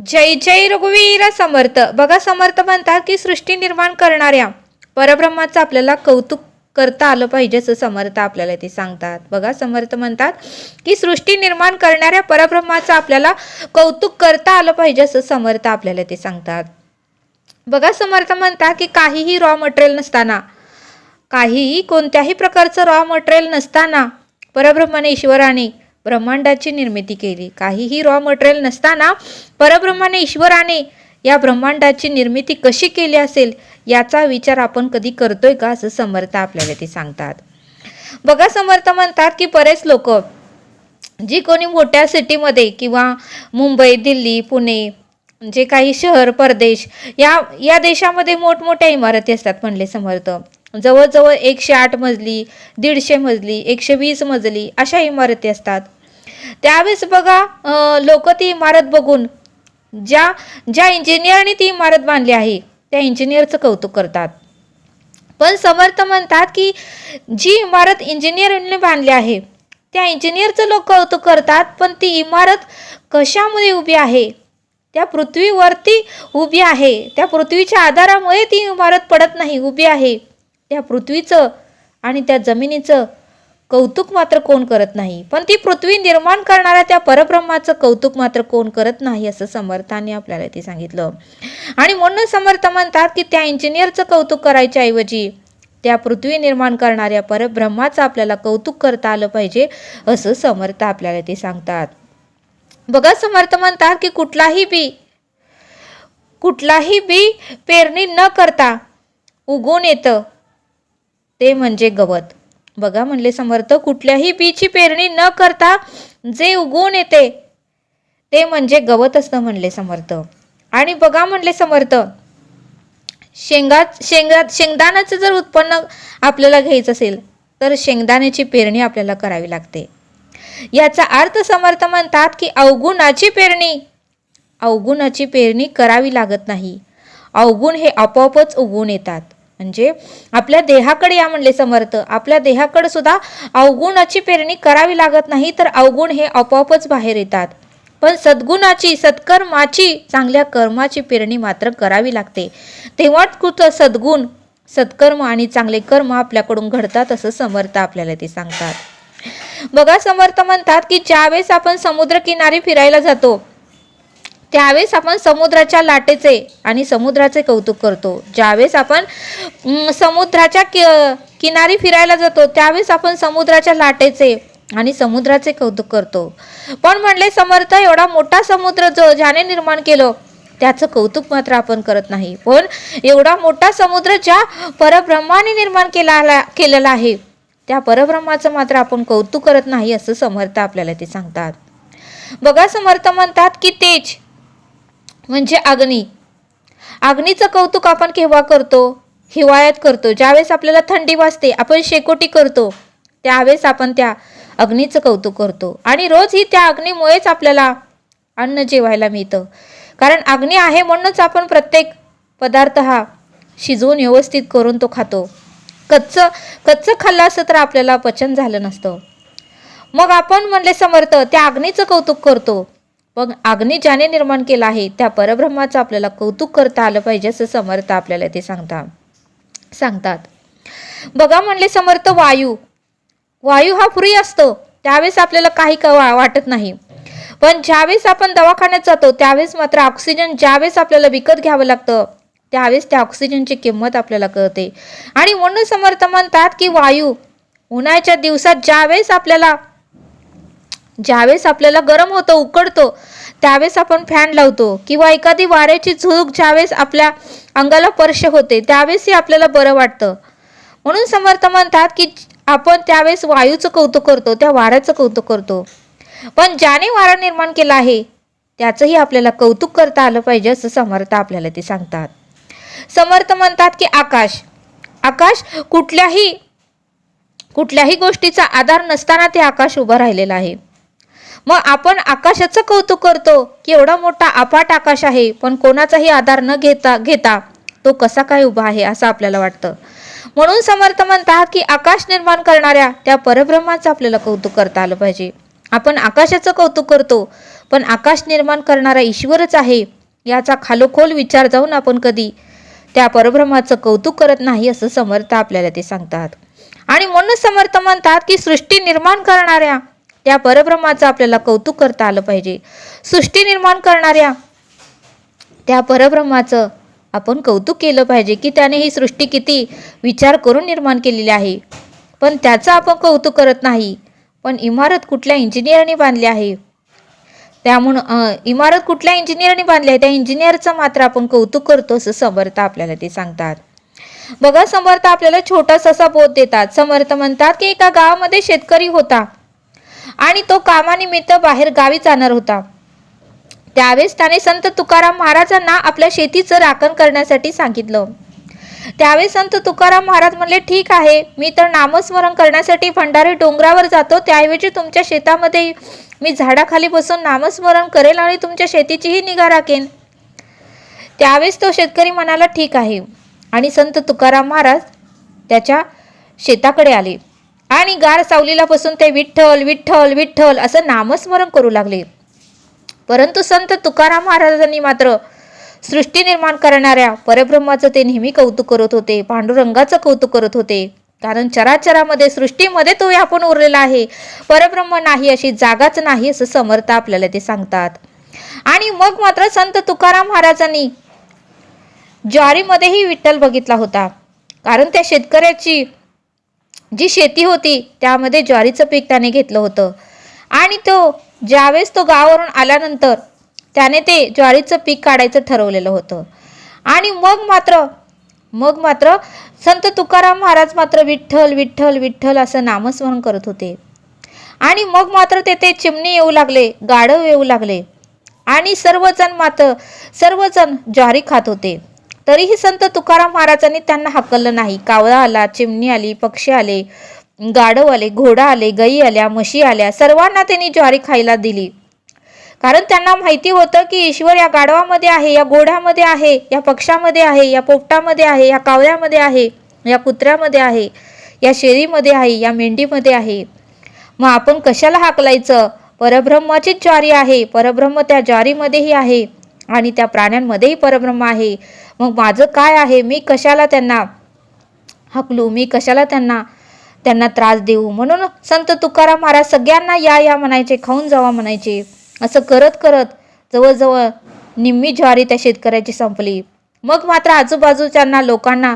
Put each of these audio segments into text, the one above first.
जय जय रघुवीर समर्थ. बघा समर्थ म्हणतात की सृष्टी निर्माण करणाऱ्या परब्रह्माचं आपल्याला कौतुक करता आलं पाहिजे असं समर्थ आपल्याला ते सांगतात. बघा समर्थ म्हणतात की सृष्टी निर्माण करणाऱ्या परब्रह्माचं आपल्याला कौतुक करता आलं पाहिजे असं समर्थ आपल्याला ते सांगतात. बघा समर्थ म्हणतात की काहीही रॉ मटेरियल नसताना काहीही कोणत्याही प्रकारचं रॉ मटेरियल नसताना परब्रह्माने ईश्वराने ब्रह्मांडाची निर्मिती केली. काहीही रॉ मटेरियल नसताना परब्रह्माने ईश्वराने या ब्रह्मांडाची निर्मिती कशी केली असेल याचा विचार आपण कधी करतोय का असं समर्थ आपल्याला ते सांगतात. बघा समर्थ म्हणतात की बरेच लोक जी कोणी मोठ्या सिटीमध्ये किंवा मुंबई दिल्ली पुणे जे काही शहर परदेश या या देशामध्ये मोठमोठ्या इमारती असतात म्हणले समर्थ. जवळजवळ एकशे आठ मजली दीडशे मजली एकशे वीस मजली अशा इमारती असतात. त्यावेळेस बघा लोक ती इमारत बघून ज्या ज्या इंजिनियरने ती इमारत बांधली आहे त्या इंजिनियरचं कौतुक करतात. पण समर्थ म्हणतात की जी इमारत इंजिनियरने बांधली आहे त्या इंजिनियरचं लोक कौतुक करतात पण ती इमारत कशामुळे उभी आहे? त्या पृथ्वीवरती उभी आहे त्या पृथ्वीच्या आधारामुळे ती इमारत पडत नाही उभी आहे. त्या पृथ्वीचं आणि त्या जमिनीचं कौतुक मात्र कोण करत नाही. पण ती पृथ्वी निर्माण करणाऱ्या त्या परब्रह्माचं कौतुक मात्र कोण करत नाही असं समर्थाने आपल्याला ते सांगितलं. आणि म्हणून समर्थ म्हणतात की त्या इंजिनियरचं कौतुक करायच्या ऐवजी त्या पृथ्वी निर्माण करणाऱ्या परब्रह्माचं आपल्याला कौतुक करता आलं पाहिजे असं समर्थ आपल्याला ते सांगतात. बघा समर्थ म्हणतात की कुठलाही बी कुठलाही बी पेरणी न करता उगून येतं. ते म्हणजे गवत. बघा म्हणले समर्थ कुठल्याही बीची पेरणी न करता जे उगवून येते ते म्हणजे गवत असतं म्हणले समर्थ. आणि बघा म्हणले समर्थ शेंगा शेंगा शेंगदाण्याचं जर उत्पन्न आपल्याला घ्यायचं असेल तर शेंगदाण्याची पेरणी आपल्याला करावी लागते. याचा अर्थ समर्थ म्हणतात की अवगुणाची पेरणी अवगुणाची पेरणी करावी लागत नाही. अवगुण हे आपोआपच उगवून येतात. म्हणजे आपल्या देहाकडे या म्हणले समर्थ. आपल्या देहाकडे सुद्धा अवगुणाची पेरणी करावी लागत नाही तर अवगुण हे आपोआपच बाहेर येतात. पण सद्गुणाची सत्कर्माची चांगल्या कर्माची पेरणी मात्र करावी लागते. तेव्हाच कुठं सद्गुण सत्कर्म आणि चांगले कर्म आपल्याकडून घडतात असं समर्थ आपल्याला ते सांगतात. बघा समर्थ म्हणतात की ज्यावेळेस आपण समुद्रकिनारी फिरायला जातो त्यावेळेस आपण समुद्राच्या लाटेचे आणि समुद्राचे कौतुक करतो. ज्यावेळेस आपण समुद्राच्या कि किनारी फिरायला जातो त्यावेळेस आपण समुद्राच्या लाटेचे आणि समुद्राचे कौतुक करतो. पण म्हणले समर्थ एवढा मोठा समुद्र जो ज्याने निर्माण केलं त्याचं कौतुक मात्र आपण करत नाही. पण एवढा मोठा समुद्र ज्या परब्रह्माने निर्माण केला केलेला आहे त्या परब्रह्माचं मात्र आपण कौतुक करत नाही असं समर्थ आपल्याला ते सांगतात. बघा समर्थ म्हणतात की तेज म्हणजे अग्नी. अग्नीचं कौतुक आपण केव्हा करतो? हिवाळ्यात करतो. ज्यावेळेस आपल्याला थंडी वाजते आपण शेकोटी करतो त्यावेळेस आपण त्या अग्नीचं कौतुक करतो. आणि रोज ही त्या अग्नीमुळेच आपल्याला अन्न जेवायला मिळतं. कारण अग्नी आहे म्हणूनच आपण प्रत्येक पदार्थ हा शिजवून व्यवस्थित करून तो खातो. कच्चं कच्चं खाल्लं असतं तर आपल्याला पचन झालं नसतं. मग आपण म्हणले समर्थ त्या अग्नीचं कौतुक करतो. मग अग्नी ज्याने निर्माण केला आहे त्या परब्रह्माचं आपल्याला कौतुक करता आलं पाहिजे असं समर्थ आपल्याला ते सांगतात सांगतात. बघा म्हणले समर्थ वायू. वायू हा फ्री असतो. त्यावेळेस आपल्याला काही का वा- वाटत नाही. पण ज्यावेळेस आपण दवाखान्यात जातो त्यावेळेस मात्र ऑक्सिजन ज्यावेळेस आपल्याला विकत घ्यावं लागतं त्यावेळेस त्या ऑक्सिजनची किंमत आपल्याला कळते. आणि म्हणून समर्थ म्हणतात की वायू उन्हाळ्याच्या दिवसात ज्यावेळेस आपल्याला ज्यावेळेस आपल्याला गरम होतं उकडतो त्यावेळेस आपण फॅन लावतो किंवा एखादी वाऱ्याची झुळूक ज्यावेळेस आपल्या अंगाला स्पर्श होते त्यावेळेसही आपल्याला बरं वाटतं. म्हणून समर्थ म्हणतात की आपण त्यावेळेस वायूचं कौतुक करतो त्या वाऱ्याचं कौतुक करतो. पण ज्याने वारा निर्माण केला आहे त्याचंही आपल्याला कौतुक करता आलं पाहिजे असं समर्थ आपल्याला ते सांगतात. समर्थ म्हणतात की आकाश आकाश कुठल्याही कुठल्याही गोष्टीचा आधार नसताना ते आकाश उभं राहिलेलं आहे. मग आपण आकाशाचं कौतुक करतो की एवढा मोठा अफाट आकाश आहे पण कोणाचाही आधार न घेता घेता तो कसा काय उभा आहे असं आपल्याला वाटतं. म्हणून समर्थ म्हणतात की आकाश निर्माण करणाऱ्या त्या परब्रह्माचं आपल्याला कौतुक करता आलं पाहिजे. आपण आकाशाचं कौतुक करतो पण आकाश निर्माण करणारा ईश्वरच आहे याचा खालोखोल विचार जाऊन आपण कधी त्या परब्रह्माचं कौतुक करत नाही असं समर्थ आपल्याला ते सांगतात. आणि म्हणून समर्थ म्हणतात की सृष्टी निर्माण करणाऱ्या त्या परब्रह्माचं आपल्याला कौतुक करता आलं पाहिजे. सृष्टी निर्माण करणाऱ्या त्या परब्रह्माचं आपण कौतुक केलं पाहिजे की त्याने ही सृष्टी किती विचार करून निर्माण केलेली आहे. पण त्याचं आपण कौतुक करत नाही. पण इमारत कुठल्या इंजिनियरने बांधली आहे? त्यामुळं इमारत कुठल्या इंजिनियरने बांधली आहे? त्या इंजिनियरचं मात्र आपण कौतुक करतो असं समर्थ आपल्याला ते सांगतात. बघा समर्थ आपल्याला छोटासा असा बोध देतात. समर्थ म्हणतात की एका गावामध्ये शेतकरी होता. आणि तो कामानिमित्त बाहेर गावी जाणार होता. त्यावेळेस त्याने संत तुकाराम महाराजांना आपल्या शेतीचं राखण करण्यासाठी सांगितलं. त्यावेळेस संत तुकाराम महाराज म्हणले ठीक आहे मी तर नामस्मरण करण्यासाठी भंडारी डोंगरावर जातो. त्याऐवजी तुमच्या शेतामध्ये मी झाडाखाली बसून नामस्मरण करेल आणि तुमच्या शेतीचीही निगा राखेन. त्यावेळेस तो शेतकरी म्हणाला ठीक आहे. आणि संत तुकाराम महाराज त्याच्या शेताकडे आले. आणि गार सावलीला बसून ते विठ्ठल विठ्ठल विठ्ठल असं नामस्मरण करू लागले. परंतु संत तुकाराम महाराजांनी मात्र सृष्टी निर्माण करणाऱ्या परब्रह्माचं ते नेहमी कौतुक करत होते पांडुरंगाचं कौतुक करत होते. कारण चराचरामध्ये सृष्टीमध्ये तो व्यापून उरलेला आहे. परब्रह्म नाही अशी जागाच नाही असं समर्थ आपल्याला ते सांगतात. आणि मग मात्र संत तुकाराम महाराजांनी ज्वारीमध्येही विठ्ठल बघितला होता. कारण त्या शेतकऱ्याची जी शेती होती त्यामध्ये ज्वारीचं पीक त्याने घेतलं होतं. आणि तो ज्यावेळेस तो गावावरून आल्यानंतर त्याने ते ज्वारीचं पीक काढायचं ठरवलेलं होतं. आणि मग मात्र मग मात्र संत तुकाराम महाराज मात्र विठ्ठल विठ्ठल विठ्ठल असं नामस्मरण करत होते. आणि मग मात्र तेथे चिमणी येऊ लागले गाढव येऊ लागले. आणि सर्वजण मात्र सर्वजण ज्वारी खात होते. तरीही संत तुकाराम महाराजांनी त्यांना हाकललं नाही. कावळा आला चिमणी आली पक्षी आले गाढव आले घोडा आले गाई आल्या म्हशी आल्या सर्वांना त्यांनी ज्वारी खायला दिली. कारण त्यांना माहिती होतं की ईश्वर या गाढवामध्ये आहे या घोड्यामध्ये आहे या पक्षामध्ये आहे या पोपटामध्ये आहे या कावळ्यामध्ये आहे या कुत्र्यामध्ये आहे या शेरीमध्ये आहे या मेंढीमध्ये आहे. मग आपण कशाला हाकलायचं? परब्रह्माचीच ज्वारी आहे. परब्रह्म त्या ज्वारीमध्येही आहे आणि त्या प्राण्यांमध्येही परब्रह्म आहे. मग माझं काय आहे? मी कशाला त्यांना हाकलू? मी कशाला त्यांना त्यांना त्रास देऊ? म्हणून संत तुकाराम महाराज सगळ्यांना या या म्हणायचे खाऊन जावा म्हणायचे. असं करत करत जवळजवळ निम्मी ज्वारी त्या शेतकऱ्याची संपली. मग मात्र आजूबाजूच्यांना लोकांना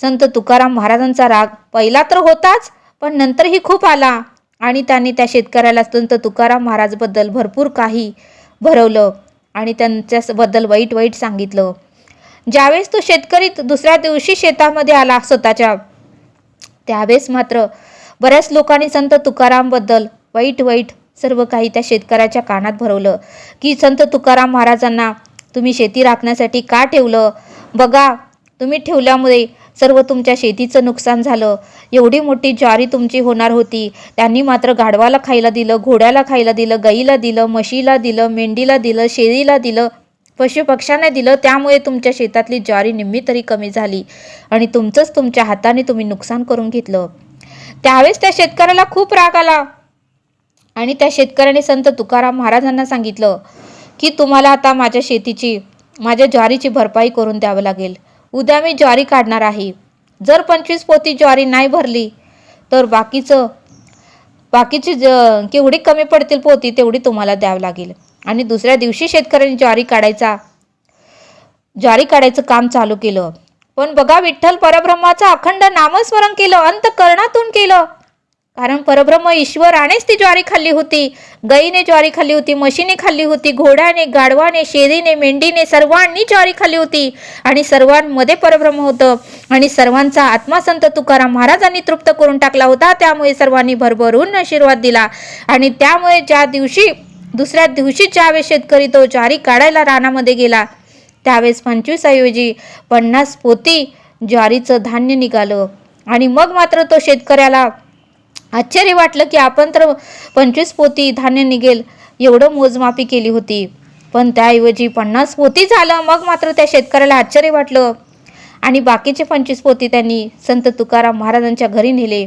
संत तुकाराम महाराजांचा राग पहिला तर होताच पण नंतरही खूप आला आणि त्यांनी त्या शेतकऱ्याला संत तुकाराम महाराजबद्दल भरपूर काही भरवलं आणि त्यांच्याबद्दल वाईट वाईट सांगितलं. ज्यावेळेस तो शेतकरी दुसऱ्या दिवशी शेतामध्ये आला स्वतःच्या. त्यावेळेस मात्र बऱ्याच लोकांनी संत तुकारामबद्दल वाईट वाईट सर्व काही त्या शेतकऱ्याच्या कानात भरवलं की संत तुकाराम महाराजांना तुम्ही शेती राखण्यासाठी का ठेवलं? बघा तुम्ही ठेवल्यामुळे सर्व तुमच्या शेतीचं नुकसान झालं. एवढी मोठी ज्वारी तुमची होणार होती. त्यांनी मात्र गाढवाला खायला दिलं घोड्याला खायला दिलं गाईला दिलं म्हशीला दिलं मेंढीला दिलं शेळीला दिलं पशुपक्ष्यांना दिलं त्यामुळे तुमच्या शेतातली ज्वारी निम्मी तरी कमी झाली आणि तुमचंच तुमच्या हाताने तुम्ही नुकसान करून घेतलं. त्यावेळेस त्या शेतकऱ्याला खूप राग आला आणि त्या शेतकऱ्याने संत तुकाराम महाराजांना सांगितलं की तुम्हाला आता माझ्या शेतीची माझ्या ज्वारीची भरपाई करून द्यावं लागेल. उद्या मी ज्वारी काढणार आहे. जर पंचवीस पोती ज्वारी नाही भरली तर बाकीचं बाकीची ज केवढी कमी पडतील पोती तेवढी तुम्हाला द्यावं लागेल. आणि दुसऱ्या दिवशी शेतकऱ्यांनी ज्वारी काढायचा ज्वारी काढायचं काम चालू केलं. पण बघा विठ्ठल परब्रह्माचं अखंड नामस्मरण केलं अंतकरणातून केलं. कारण परब्रह्म ईश्वरानेच ती ज्वारी खाल्ली होती गाईने ज्वारी खाल्ली होती म्हशीने खाल्ली होती घोड्याने गाढवाने शेरीने मेंढीने सर्वांनी ज्वारी खाल्ली होती. आणि सर्वांमध्ये परब्रह्म होतं. आणि सर्वांचा आत्मा संत तुकाराम महाराजांनी तृप्त करून टाकला होता. त्यामुळे सर्वांनी भरभरून आशीर्वाद दिला. आणि त्यामुळे ज्या दिवशी दुसऱ्या दिवशी ज्यावेळेस शेतकरी तो ज्वारी काढायला रानामध्ये गेला त्यावेळेस पंचवीस ऐवजी पन्नास पोती ज्वारीचं धान्य निघालं. आणि मग मात्र तो शेतकऱ्याला आश्चर्य वाटलं की आपण तर पंचवीस पोती धान्य निघेल एवढं मोजमापी केली होती. पण त्याऐवजी पन्नास पोती झालं मग मात्र त्या शेतकऱ्याला आश्चर्य वाटलं. आणि बाकीचे पंचवीस पोती त्यांनी संत तुकाराम महाराजांच्या घरी नेले.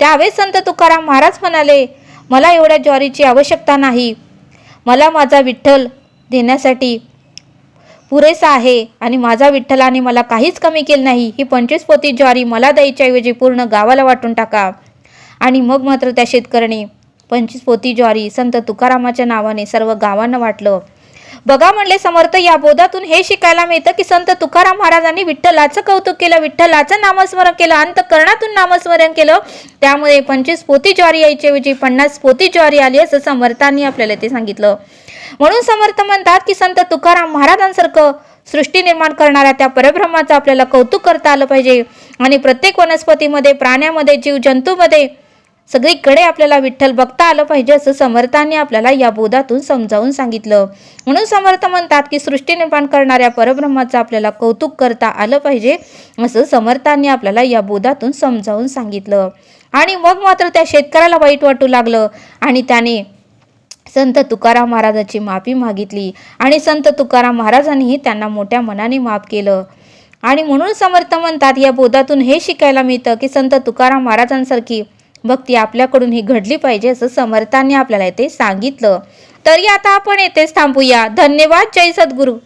त्यावेळेस संत तुकाराम महाराज म्हणाले मला एवढ्या ज्वारीची आवश्यकता नाही. मला माझा विठ्ठल देण्यासाठी पुरेसा आहे आणि माझा विठ्ठलाने मला काहीच कमी केलं नाही. ही पंचवीस पोती ज्वारी मला द्यायच्याऐवजी पूर्ण गावाला वाटून टाका. आणि मग मात्र त्या शेतकऱ्याने पंचवीस पोती ज्वारी संत तुकारामाच्या नावाने सर्व गावांना वाटलं. बघा म्हणले समर्थ या बोधातून हे शिकायला मिळतं की संत तुकाराम महाराजांनी विठ्ठलाचं कौतुक केलं विठ्ठलाचं नामस्मरण केलं अंतकरणातून नामस्मरण केलं. त्यामुळे पंचवीस पोती ज्वारी यायच्याऐवजी पन्नास पोती ज्वारी आली असं समर्थांनी आपल्याला ते सांगितलं. म्हणून समर्थ म्हणतात की संत तुकाराम महाराजांसारखं सृष्टी निर्माण करणाऱ्या त्या परब्रह्माचं आपल्याला कौतुक करता आलं पाहिजे. आणि प्रत्येक वनस्पतीमध्ये प्राण्यामध्ये जीव जंतूमध्ये सगळीकडे आपल्याला विठ्ठल बघता आलं पाहिजे असं समर्थांनी आपल्याला या बोधातून समजावून सांगितलं. म्हणून समर्थ म्हणतात की सृष्टी निर्माण करणाऱ्या परब्रह्माचं आपल्याला कौतुक करता आलं पाहिजे असं समर्थांनी आपल्याला या बोधातून समजावून सांगितलं. आणि मग मात्र त्या शेतकऱ्याला वाईट वाटू लागलं आणि त्याने संत तुकाराम महाराजाची माफी मागितली आणि संत तुकाराम महाराजांनीही त्यांना मोठ्या मनाने माफ केलं. आणि म्हणून समर्थ म्हणतात या बोधातून हे शिकायला मिळतं की संत तुकाराम महाराजांसारखी भक्ती आपल्याकडून ही घडली पाहिजे असं समर्थांनी आपल्याला येथे सांगितलं. तरी आता आपण येथेच थांबूया. धन्यवाद जय सद्गुरू.